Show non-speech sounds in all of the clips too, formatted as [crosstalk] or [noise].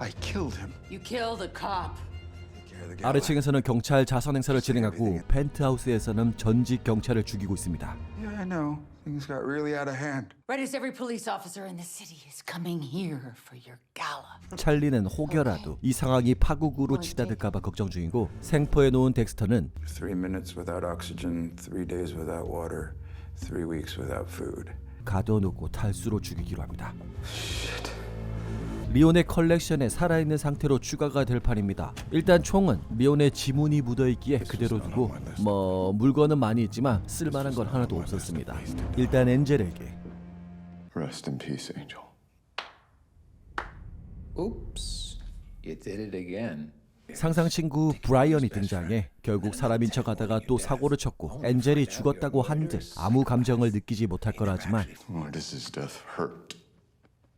I killed him. You killed a cop. 아래층에서는 경찰 자선 행사를 진행하고 펜트하우스에서는 전직 경찰을 죽이고 있습니다. Yeah, I know. Things got really out of hand. Right as every police officer in the city is coming here for your gala. 찰리는 혹여라도 이 상황이 파국으로 치닫을까봐 걱정 중이고 생포해 놓은 덱스터는 Three minutes without oxygen, three days without water, three weeks without food. 가둬놓고 탈수로 죽이기로 합니다. 리온의 컬렉션에 살아있는 상태로 추가가 될 판입니다. 일단 총은 리온의 지문이 묻어있기에 그대로 두고 뭐 물건은 많이 있지만 쓸만한 건 하나도 없었습니다. 일단 엔젤에게 Rest in peace, Angel. Oops, you did it again. 상상 친구 브라이언이 등장해 결국 사람인 척하다가 또 사고를 쳤고 엔젤이 죽었다고 한들 아무 감정을 느끼지 못할 거라지만 Why does his death hurt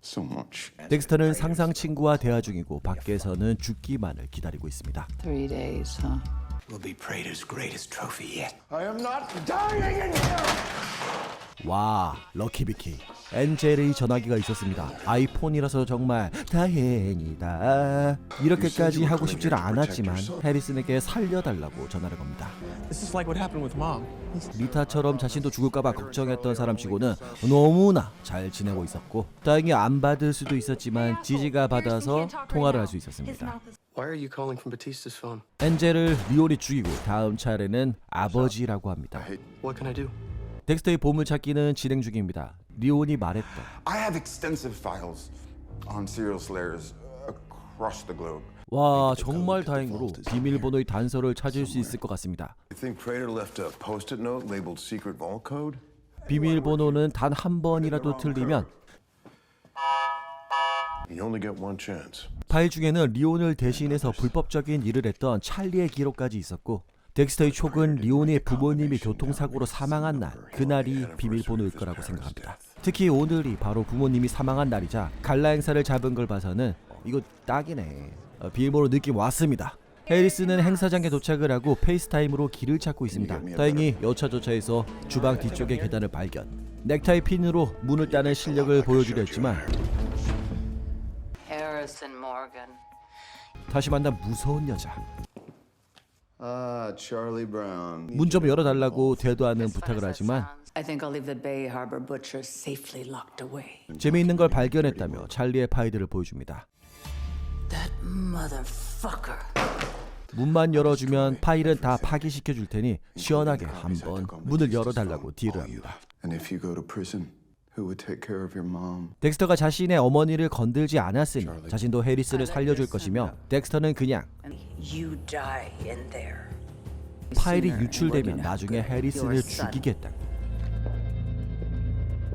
so much? 덱스터는 상상 친구와 대화 중이고 밖에서는 죽기만을 기다리고 있습니다. Three days, huh? will be Prater's greatest trophy yet. I am not dying in here! 와 럭키비키. 엔젤의 전화기가 있었습니다. 아이폰이라서 정말 다행이다. 이렇게까지 하고 싶지는 않았지만 해리슨에게 살려달라고 전화를 겁니다. This is like what happened with mom. 리타처럼 자신도 죽을까봐 걱정했던 사람치고는 너무나 잘 지내고 있었고 다행히 안 받을 수도 있었지만 지지가 받아서 통화를 할 수 있었습니다. Why are you calling from Batista's phone? 엔젤을 리온이 죽이고 다음 차례는 아버지라고 합니다 덱스터의 보물 찾기는 진행 중입니다 리온이 말했던 I have extensive files on serial slayers across the globe. 와 정말 다행으로 비밀번호의 단서를 찾을 수 있을 것 같습니다. You think Prater left a post-it note labeled secret vault code? 비밀번호는 단 한 번이라도 틀리면 You only get one chance. 파일 중에는 리온을 대신해서 불법적인 일을 했던 찰리의 기록까지 있었고 덱스터의 촉은 리온의 부모님이 교통사고로 사망한 날 그날이 비밀번호일 거라고 생각합니다. 특히 오늘이 바로 부모님이 사망한 날이자 갈라 행사를 잡은 걸 봐서는 이거 딱이네. 어, 비밀번호 느낌 왔습니다. 해리스는 행사장에 도착을 하고 페이스타임으로 길을 찾고 있습니다. 다행히 여차저차해서 주방 뒤쪽의 계단을 발견. 넥타이 핀으로 문을 따는 실력을 보여주려 했지만 Harrison Morgan. 다시 만난 무서운 여자. Ah, Charlie Brown. 문 좀 열어달라고 되도 않는 부탁을 하지만 I think I'll leave the Bay Harbor butcher safely locked away. 재미있는 걸 발견했다며 찰리의 파이들을 보여줍니다. That motherfucker. 문만 열어주면 파일은 다 파기시켜 줄 테니 시원하게 한번 문을 열어달라고 딜을 합니다. And if you go to prison, who would take care of your mom? 덱스터가 자신의 어머니를 건들지 않았으니 자신도 해리스를 살려줄 것이며 덱스터는 그냥 You die in there. 파일이 유출되면 나중에 해리스를 죽이겠다고.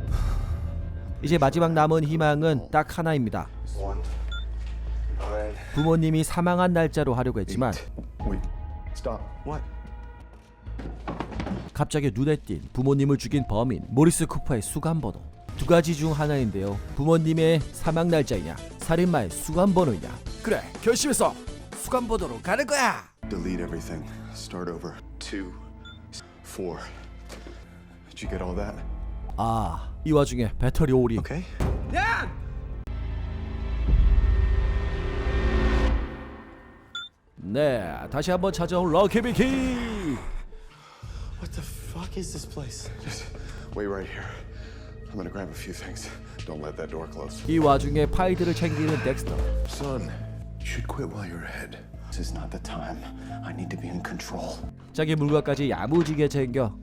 [sighs] 이제 마지막 남은 희망은 딱 하나입니다. 부모님이 사망한 날짜로 하려고 했지만 Wait, stop. What? 갑자기 눈에 띈 부모님을 죽인 범인 모리스 쿠퍼의 수감 번호 두 가지 중 하나인데요. 부모님의 사망 날짜이냐 살인마의 수감 번호이냐 그래 결심했어 수감 번호로 가는 거야. Delete everything. Start over. Two, four. Did you get all that? 아 이 와중에 배터리 오리 Okay. 네 다시 한번 찾아온 럭키비키 What the fuck is this place? Just wait right here. I'm gonna grab a few things. Don't let that door close. 이 와중에 파일들을 챙기는 덱스터 Son, you should quit while you're ahead. This is not the time. I need to be in control. 자기 물건까지 야무지게 챙겨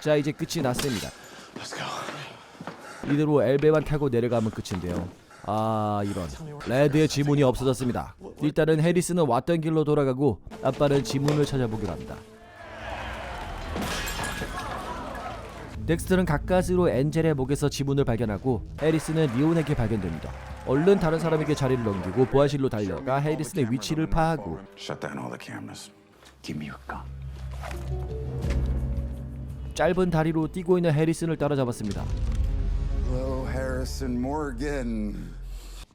자 이제 끝이 났습니다 Let's go. 이대로 엘베만 타고 내려가면 끝인데요 아 이런 레드의 지문이 없어졌습니다 일단은 해리스는 왔던 길로 돌아가고 아빠는 지문을 찾아보기로 합니다 덱스터는 가까스로 엔젤의 목에서 지문을 발견하고 해리스는 리온에게 발견됩니다 얼른 다른 사람에게 자리를 넘기고 보안실로 달려가 해리슨의 위치를 파악하고 Shut down all the cameras. Give me your gun. 짧은 다리로 뛰고 있는 해리슨을 따라잡았습니다 Hello, Harrison Morgan.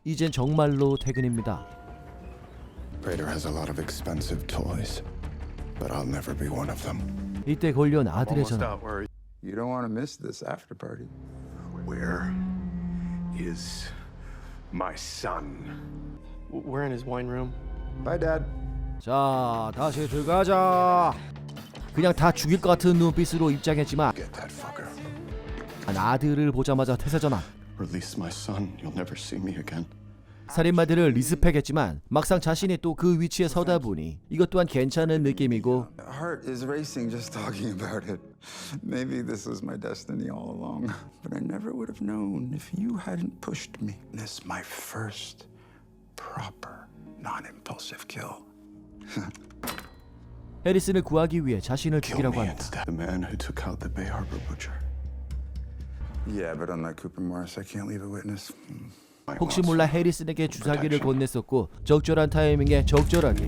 이젠 정말로 퇴근입니다 Prater has a lot of expensive toys, but I'll never be one of them. 이때 걸려온 아들의 전화 you? Don't want to miss this after party. Where is my son? We're in his wine room. Bye, Dad. 자 다시 들어가자 그냥 다 죽일 것 같은 눈빛으로 입장했지만 Get that fucker. 아들을 보자마자 태세전환 Release my son. You'll never see me again. 살인마들을 리스펙했지만 막상 자신이 또 그 위치에 서다 보니 이것 또한 괜찮은 느낌이고 Heart is racing just talking about it. Maybe this was my destiny all along. But I never would have known if you hadn't pushed me. This is my first proper non-impulsive kill. 해리슨을 구하기 위해 자신을 Kill 죽이라고 me 합니다. instead. The man who took out the Bay Harbor butcher. Yeah, but unlike Cooper Morris, I can't leave a witness. Hmm. 혹시 몰라 해리슨에게 주사기를 건넸었고 적절한 타이밍에 적절하게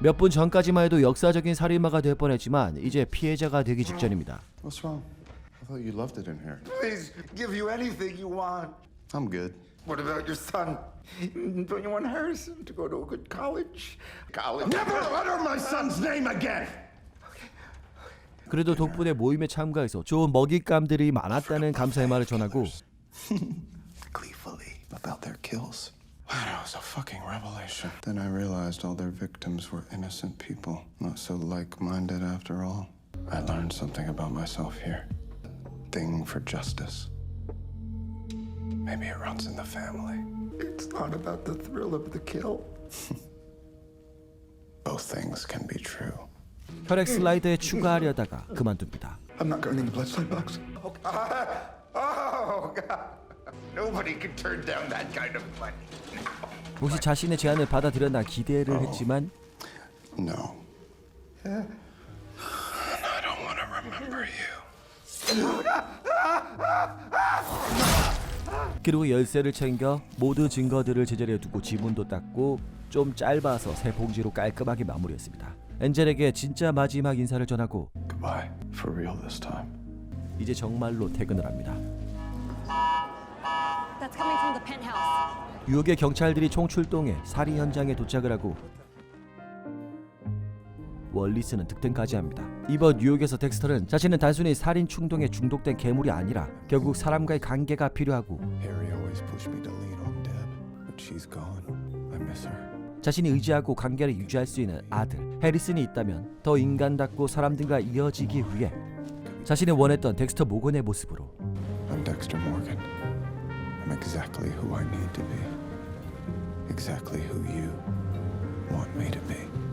몇 분 전까지만 해도 역사적인 살인마가 될 뻔했지만 이제 피해자가 되기 직전입니다. What's wrong? I thought you loved it in here. Please give you anything you want. I'm good. What about your son? Don't you want Harrison to go to a good college? College. Never utter my son's name again! 그래도 덕분에 모임에 참가해서 좋은 먹잇감들이 많았다는 감사의 말을 전하고 Gleefully about their kills. That was a fucking revelation. Then I realized all their victims were innocent people, not so like minded after all. I learned something about myself here. Thing for justice. Maybe it runs in the family. It's not about the thrill of the kill. Both things can be true. 혈액 슬라이드에 추가하려다가 그만둡니다. I'm not going in the blood slide box. Oh, God. Nobody can turn down that kind of money. 혹시 자신의 제안을 받아들였나 기대를 했지만 No. I don't want to remember you. 그리고 열쇠를 챙겨 모든 증거들을 제자리에 두고 지문도 닦고 좀 짧아서 새 봉지로 깔끔하게 마무리했습니다. 엔젤에게 진짜 마지막 인사를 전하고 Goodbye. For real this time. 이제 정말로 퇴근을 합니다. That's coming from the penthouse. 뉴욕의 경찰들이 총출동해 살인 현장에 도착을 하고 월리스는 득템까지 합니다. 이번 뉴욕에서 덱스터는 자신은 단순히 살인 충동에 중독된 괴물이 아니라 결국 사람과의 관계가 필요하고 Harry always pushed me to lead on Deb, but she's gone. I miss her. 자신이 의지하고 관계를 유지할 수 있는 아들 해리슨이 있다면 더 인간답고 사람들과 이어지기 위해 자신이 원했던 덱스터 모건의 모습으로 I'm Dexter Morgan. I'm exactly who I need to be. Exactly who you want me to be.